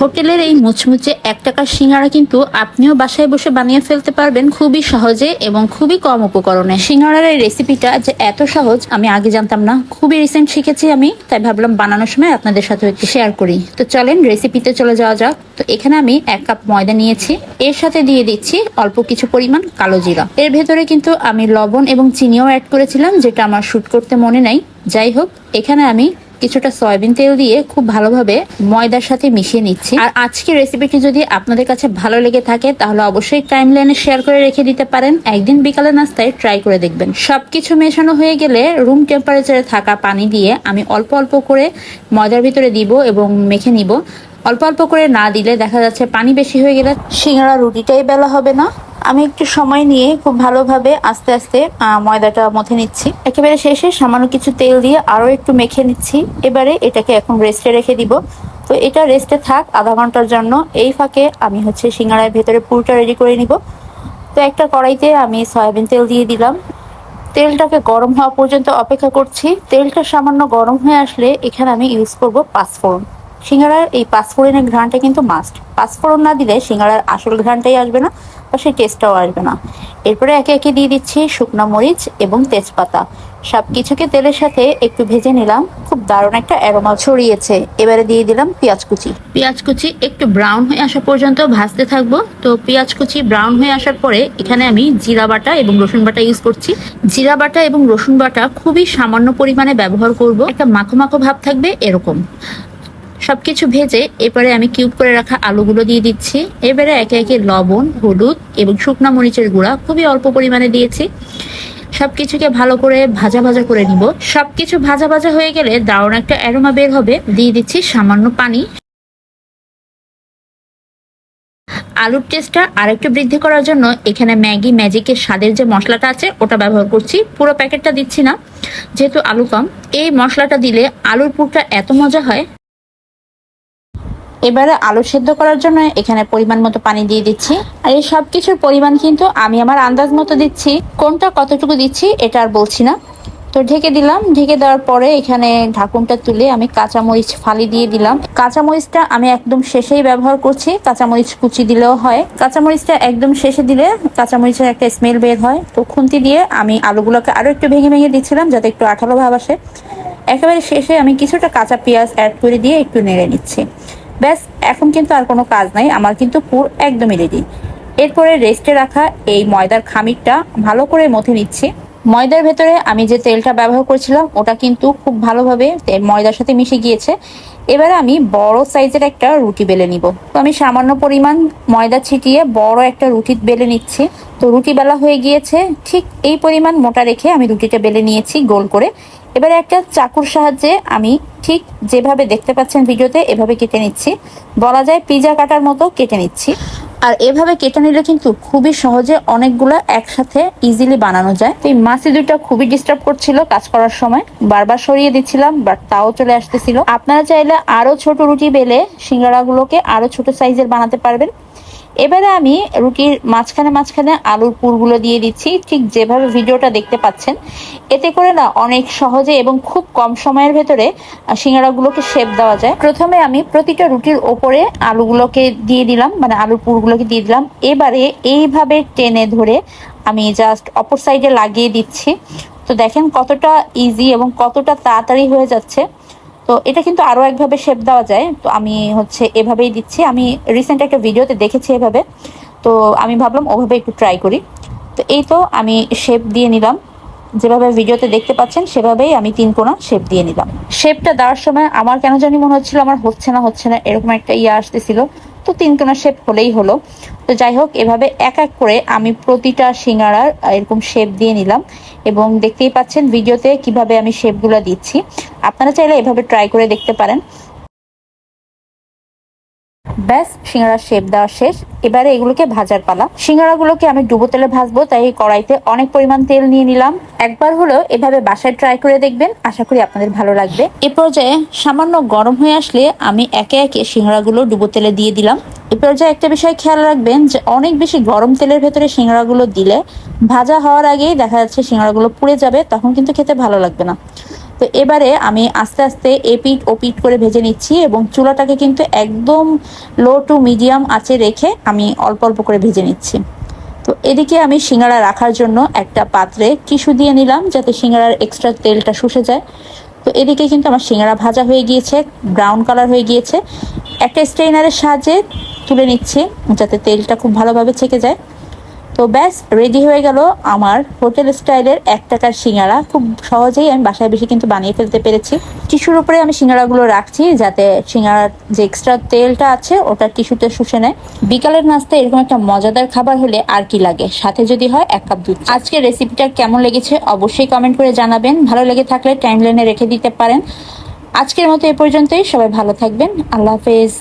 হোটেলের এই মুচমুচে এক টাকার সিঙ্গারা কিন্তু আপনিও বাসায় বসে বানিয়ে ফেলতে পারবেন খুবই সহজে এবং খুবই কম উপকরণে। সিঙ্গারার এই রেসিপিটা যে এত সহজ, আমি আগে জানতাম না। খুবই রিসেন্ট শিখেছি আমি, তাই ভাবলাম বানানোর সময় আপনাদের সাথে একটু শেয়ার করি। তো চলেন রেসিপিতে চলে যাওয়া যাক। তো এখানে আমি এক কাপ ময়দা নিয়েছি। এর সাথে দিয়ে দিচ্ছি অল্প কিছু পরিমাণ কালো জিরা। এর ভেতরে কিন্তু আমি লবণ এবং চিনিও অ্যাড করেছিলাম, যেটা আমার শ্যুট করতে মনে নাই। যাই হোক, এখানে আমি কিছুটা সয়াবিন তেল দিয়ে খুব ভালোভাবে ময়দার সাথে মিশিয়ে নিচ্ছি। আর আজকের রেসিপিটি যদি আপনাদের কাছে ভালো লেগে থাকে, তাহলে অবশ্যই টাইম লাইনে শেয়ার করে রেখে দিতে পারেন। একদিন বিকালে নাস্তায় ট্রাই করে দেখবেন। সবকিছু মেশানো হয়ে গেলে রুম টেম্পারেচারে থাকা পানি দিয়ে আমি অল্প অল্প করে ময়দার ভিতরে দিব এবং মেখে নিব। অল্প অল্প করে না দিলে দেখা যাচ্ছে পানি বেশি হয়ে গেলে সিঙ্গারা রুটিটাই বেলা হবে না। আমি একটু সময় নিয়ে খুব ভালোভাবে আস্তে আস্তে ময়দাটা মথে নিচ্ছি। একেবারে শেষে সামান্য কিছু তেল দিয়ে আরও একটু মেখে নিচ্ছি। এবারে এটাকে এখন রেস্টে রেখে দিব। তো এটা রেস্টে থাক আধা ঘণ্টার জন্য। এই ফাঁকে আমি হচ্ছে সিঙ্গারার ভেতরে পুরোটা রেডি করে নিব। তো একটা কড়াইতে আমি সয়াবিন তেল দিয়ে দিলাম। তেলটাকে গরম হওয়া পর্যন্ত অপেক্ষা করছি। তেলটা সামান্য গরম হয়ে আসলে এখানে আমি ইউজ করব পাঁচফোড়ন। সিঙ্গারার এই পাঁচফোড়নের ঘ্রাণটা কিন্তু মাস্ট পাঁচফোড়ন না দিলে সিঙ্গারার আসল ঘ্রাণটাই আসবে না। বা সেই টেস্টটাও আসবে না। এরপরে একে একে দিয়ে দিচ্ছি শুকনো মরিচ এবং তেজপাতা। সব কিছুকে তেলের সাথে একটু ভেজে নিলাম। খুব দারুণ একটা অ্যারোমা ছড়িয়েছে। এবারে দিয়ে দিলাম পেঁয়াজ কুচি। পেঁয়াজ কুচি একটু ব্রাউন হয়ে আসা পর্যন্ত ভাজতে থাকব। তো পেঁয়াজ কুচি ব্রাউন হয়ে আসার পরে এখানে আমি জিরা বাটা এবং রসুন বাটা ইউজ করছি। জিরা বাটা এবং রসুন বাটা খুবই সামান্য পরিমাণে ব্যবহার করব। একটা মাখো মাখো ভাব থাকবে এরকম। সবকিছু ভেজে এরপরে আমি কিউব করে রাখা আলুগুলো দিয়ে দিচ্ছি। এবারে একে একে লবণ, হলুদ এবং শুকনা মরিচের গুঁড়া খুবই অল্প পরিমাণে দিয়েছি। সবকিছুকে ভালো করে ভাজা ভাজা করে নিব। সবকিছু ভাজা ভাজা হয়ে গেলে দারুণ একটা অ্যারোমা বের হবে। দিয়ে দিচ্ছি সামান্য পানি। আলুর টেস্টটা আরেকটু বৃদ্ধি করার জন্য এখানে ম্যাগি ম্যাজিকের স্বাদের যে মশলাটা আছে, ওটা ব্যবহার করছি। পুরো প্যাকেটটা দিচ্ছি না, যেহেতু আলু কম। এই মশলাটা দিলে আলুর পুরটা এত মজা হয় এবারে আলু সেদ্ধ করার জন্য এখানে পরিমাণ মতো পানি দিয়ে দিচ্ছি। আর এই সব কিছুর পরিমাণ কিন্তু আমি আমার আন্দাজ মতো দিচ্ছি। কোনটা কতটুকু দিচ্ছি, এটা আর বলছি না। তো ঢেকে দিলাম। ঢেকে দেওয়ার পরে এখানে ঢাকুনটা তুলে আমি কাঁচামরিচ ফালি দিয়ে দিলাম। কাঁচামরিচটা আমি একদম শেষেই ব্যবহার করছি। কাঁচামরিচ কুচি দিলেও হয়। কাঁচামরিচটা একদম শেষে দিলে কাঁচামরিচের একটা স্মেল বের হয়। তো খুন্তি দিয়ে আমি আলুগুলোকে আরও একটু ভেঙে ভেঙে দিচ্ছিলাম যাতে একটু আঠালো ভাব আসে। একেবারে শেষে আমি কিছুটা কাঁচা পেঁয়াজ অ্যাড করে দিয়ে একটু নেড়ে নিচ্ছি। ব্যাস, এখন কিন্তু আর কোনো কাজ নাই, আমার কিন্তু পুর একদমই রেডি এরপরে রেস্টে রাখা এই ময়দার খামিরটা, ভালো করে মথে নিচ্ছি। ময়দার ভেতরে আমি যে তেলটা ব্যবহার করেছিলাম, ওটা কিন্তু খুব ভালোভাবে ময়দার সাথে মিশে গিয়েছে। এবারে আমি বড় সাইজের একটা রুটি বেলে নিব। তো আমি সামান্য পরিমাণ ময়দা ছিটিয়ে বড় একটা রুটি বেলে নিচ্ছি। তো রুটি বেলা হয়ে গিয়েছে, ঠিক এই পরিমাণ মোটা রেখে আমি রুটিটা বেলে নিয়েছি গোল করে। এবারে একটা চাকুর সাহায্যে আমি ঠিক যেভাবে দেখতে পাচ্ছেন ভিডিওতে, এভাবে কেটে নিচ্ছি। বলা যায় পিজা কাটার মতো কেটে নিচ্ছি। আর এভাবে কেটে নিলে কিন্তু খুবই সহজে অনেকগুলো একসাথে ইজিলি বানানো যায়। এই মাছি দুইটা খুবই ডিস্টার্ব করছিল কাজ করার সময়। বারবার সরিয়ে দিচ্ছিলাম বাট তাও চলে আসতেছিল। আপনারা চাইলে আরও ছোট রুটি বেলে সিঙ্গারাগুলোকে আরও ছোট সাইজের বানাতে পারবেন। এবারে আমি রুটির মাঝখানে মাঝখানে আলুর পুরগুলো দিয়ে দিচ্ছি। ঠিক যেভাবে ভিডিওটা দেখতে পাচ্ছেন, এতে করে না অনেক সহজে এবং খুব কম সময়ের ভেতরে সিঙ্গারাগুলোকে শেপ দেওয়া যায়। প্রথমে আমি প্রতিটা রুটির ওপরে আলুগুলোকে দিয়ে দিলাম মানে আলুর পুরগুলোকে দিয়ে দিলাম। এবারে এইভাবে টেনে ধরে আমি জাস্ট অপর সাইডে লাগিয়ে দিচ্ছি। তো দেখেন কতটা ইজি এবং কতটা তাড়াতাড়ি হয়ে যাচ্ছে। তো এটা কিন্তু আরও একভাবে শেপ দেওয়া যায়। তো আমি হচ্ছে এভাবেই দিচ্ছি। আমি রিসেন্ট একটা ভিডিওতে দেখেছি এভাবে। তো আমি ভাবলাম ওভাবে একটু ট্রাই করি। তো এই তো আমি শেপ দিয়ে নিলাম। যেভাবে ভিডিওতে দেখতে পাচ্ছেন, সেভাবেই আমি তিন কোনা শেপ দিয়ে নিলাম। শেপটা দেওয়ার সময় আমার কেন জানি মনে হচ্ছিল, আমার হচ্ছে না হচ্ছে না, এরকম একটা ইয়ে আসতেছিল। তো তিন কোনা শেপ হলেই হলো। তো যাই হোক এভাবে এক এক করে আমি প্রতিটা সিঙ্গারার এরকম শেপ দিয়ে নিলাম এবং দেখতেই পাচ্ছেন ভিডিওতে কীভাবে আমি শেপগুলো দিচ্ছি। আপনারা চাইলে এভাবে ট্রাই করে দেখতে পারেন। ব্যাস সিঙ্গারার শেপ দেওয়া শেষ। এবারে এগুলোকে ভাজার পালা। সিঙ্গারাগুলোকে আমি ডুবো তেলে ভাজবো, তাই এই কড়াইতে অনেক পরিমাণ তেল নিয়ে নিলাম। একবার হলেও এভাবে বাসায় ট্রাই করে দেখবেন, আশা করি আপনাদের ভালো লাগবে। এ পর্যায়ে সামান্য গরম হয়ে আসলে আমি একে একে সিঙ্গারাগুলো ডুবো তেলে দিয়ে দিলাম। এ পর্যায়ে একটা বিষয় খেয়াল রাখবেন যে, অনেক বেশি গরম তেলের ভেতরে সিঙ্গারাগুলো দিলে ভাজা হওয়ার আগেই দেখা যাচ্ছে সিঙ্গারাগুলো পুড়ে যাবে, তখন কিন্তু খেতে ভালো লাগবে না। তো এবারে আমি আস্তে আস্তে এপিট ওপিট করে ভেজে নিচ্ছি এবং চুলাটাকে কিন্তু একদম লো টু মিডিয়াম আঁচে রেখে আমি অল্প অল্প করে ভেজে নিচ্ছি। তো এদিকে আমি সিঙ্গারা রাখার জন্য একটা পাত্রে টিস্যু দিয়ে নিলাম যাতে সিঙ্গারার এক্সট্রা তেলটা শুষে যায়। তো এদিকে কিন্তু আমার সিঙ্গারা ভাজা হয়ে গিয়েছে ব্রাউন কালার হয়ে গিয়েছে। একটা স্ট্রেনারের সাহায্যে তুলে নিচ্ছি যাতে তেলটা খুব ভালোভাবে ছেঁকে যায়। তো ব্যাস রেডি হয়ে গেল আমার হোটেল স্টাইলের এক টাকার সিঙ্গারা। খুব সহজেই আমি বাসায় বেশি কিন্তু বানিয়ে ফেলতে পেরেছি। টিস্যুর উপরে আমি সিঙ্গারাগুলো রাখছি যাতে সিঙ্গারার যে এক্সট্রা তেলটা আছে, ওটা টিস্যুতে শুষে নেয়। বিকালের নাস্তা এরকম একটা মজাদার খাবার হলে আর কি লাগে? সাথে যদি হয়, এক কাপ দুধ আজকের রেসিপিটা কেমন লেগেছে অবশ্যই কমেন্ট করে জানাবেন। ভালো লেগে থাকলে টাইমলাইনে রেখে দিতে পারেন। আজকের মতো এ পর্যন্তই। সবাই ভালো থাকবেন। আল্লাহ হাফেজ।